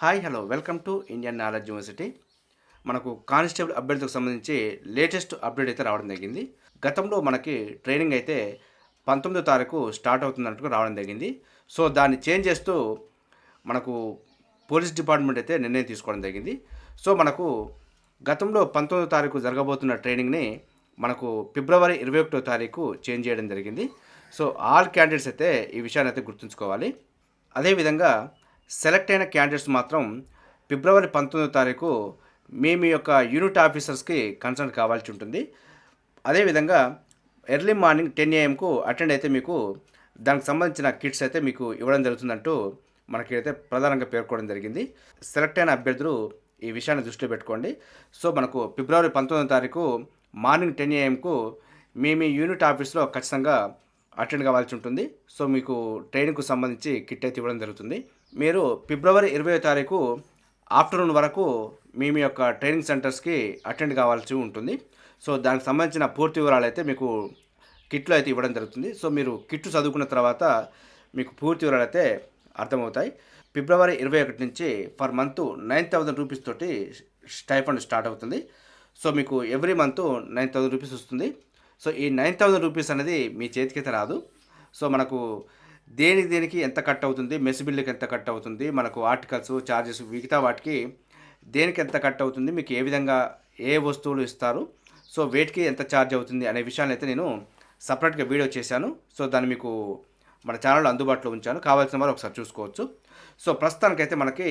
Hi hello welcome to Indian knowledge university. మనకు constable అభ్యర్థులకు సంబంధించి లేటెస్ట్ అప్డేట్ అయితే రావడం జరిగింది. గతంలో మనకి ట్రైనింగ్ అయితే పంతొమ్మిదో తారీఖు స్టార్ట్ అవుతున్నట్టుగా రావడం జరిగింది. సో దాన్ని చేంజ్ చేస్తూ మనకు పోలీస్ డిపార్ట్మెంట్ అయితే నిర్ణయం తీసుకోవడం జరిగింది. సో మనకు గతంలో పంతొమ్మిదో తారీఖు జరగబోతున్న ట్రైనింగ్ని మనకు ఫిబ్రవరి ఇరవై ఒకటో తారీఖు చేంజ్ చేయడం జరిగింది. సో ఆల్ క్యాండిడేట్స్ అయితే ఈ విషయాన్ని అయితే గుర్తుంచుకోవాలి. అదేవిధంగా సెలెక్ట్ అయిన క్యాండిడేట్స్ మాత్రం ఫిబ్రవరి పంతొమ్మిదో తారీఖు మీ మీ యొక్క యూనిట్ ఆఫీసర్స్కి కన్సల్ట్ కావాల్సి ఉంటుంది. అదేవిధంగా ఎర్లీ మార్నింగ్ టెన్ ఏఎంకు అటెండ్ అయితే మీకు దానికి సంబంధించిన కిట్స్ అయితే మీకు ఇవ్వడం జరుగుతుందంటూ మనకి అయితే ప్రధానంగా పేర్కోవడం జరిగింది. సెలెక్ట్ అయిన అభ్యర్థులు ఈ విషయాన్ని దృష్టిలో పెట్టుకోండి. సో మనకు ఫిబ్రవరి పంతొమ్మిదో తారీఖు మార్నింగ్ టెన్ ఏఎంకు మీ మీ యూనిట్ ఆఫీస్లో ఖచ్చితంగా అటెండ్ కావాల్సి ఉంటుంది. సో మీకు ట్రైనింగ్కు సంబంధించి కిట్ అయితే ఇవ్వడం జరుగుతుంది. మీరు ఫిబ్రవరి ఇరవై తారీఖు ఆఫ్టర్నూన్ వరకు మీ మీ యొక్క ట్రైనింగ్ సెంటర్స్కి అటెండ్ కావాల్సి ఉంటుంది. సో దానికి సంబంధించిన పూర్తి వివరాలు అయితే మీకు కిట్లో అయితే ఇవ్వడం జరుగుతుంది. సో మీరు కిట్ చదువుకున్న తర్వాత మీకు పూర్తి వివరాలు అయితే అర్థమవుతాయి. ఫిబ్రవరి ఇరవై ఒకటి నుంచి per month nine thousand rupees తోటి స్టైఫండ్ స్టార్ట్ అవుతుంది. సో మీకు every month nine thousand rupees వస్తుంది. సో ఈ నైన్ థౌజండ్ రూపీస్ అనేది మీ చేతికైతే రాదు. సో మనకు దేనికి దేనికి ఎంత కట్ అవుతుంది మెస్ బిల్లుకి ఎంత కట్ అవుతుంది మనకు ఆర్టికల్స్ ఛార్జెస్ మిగతా వాటికి దేనికి ఎంత కట్ అవుతుంది మీకు ఏ విధంగా ఏ వస్తువులు ఇస్తారు సో వేటికి ఎంత ఛార్జ్ అవుతుంది అనే విషయాన్ని అయితే నేను సపరేట్గా వీడియో చేశాను. సో దాన్ని మీకు మన ఛానల్లో అందుబాటులో ఉంచాను. కావాల్సిన వారు ఒకసారి చూసుకోవచ్చు. సో ప్రస్తుతానికైతే మనకి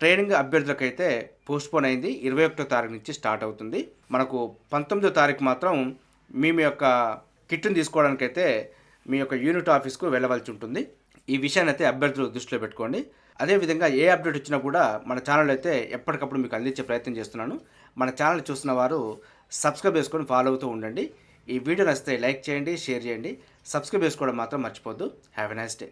ట్రైనింగ్ అభ్యర్థులకైతే పోస్ట్పోన్ అయింది. ఇరవై ఒకటో తారీఖు నుంచి స్టార్ట్ అవుతుంది. మనకు పంతొమ్మిదో తారీఖు మాత్రం మీ మీ యొక్క కిట్ను తీసుకోవడానికైతే మీ యొక్క యూనిట్ ఆఫీస్కు వెళ్ళవలసి ఉంటుంది. ఈ విషయాన్ని అయితే అభ్యర్థులు దృష్టిలో పెట్టుకోండి. అదేవిధంగా ఏ అప్డేట్ వచ్చినా కూడా మన ఛానల్ అయితే ఎప్పటికప్పుడు మీకు అందించే ప్రయత్నం చేస్తున్నాను. మన ఛానల్ చూస్తున్న వారు సబ్స్క్రైబ్ చేసుకొని ఫాలో అవుతూ ఉండండి. ఈ వీడియో నచ్చితే లైక్ చేయండి షేర్ చేయండి. సబ్స్క్రైబ్ చేసుకోవడం మాత్రం మర్చిపోద్దు హ్యావ్ ఎ నైస్ డే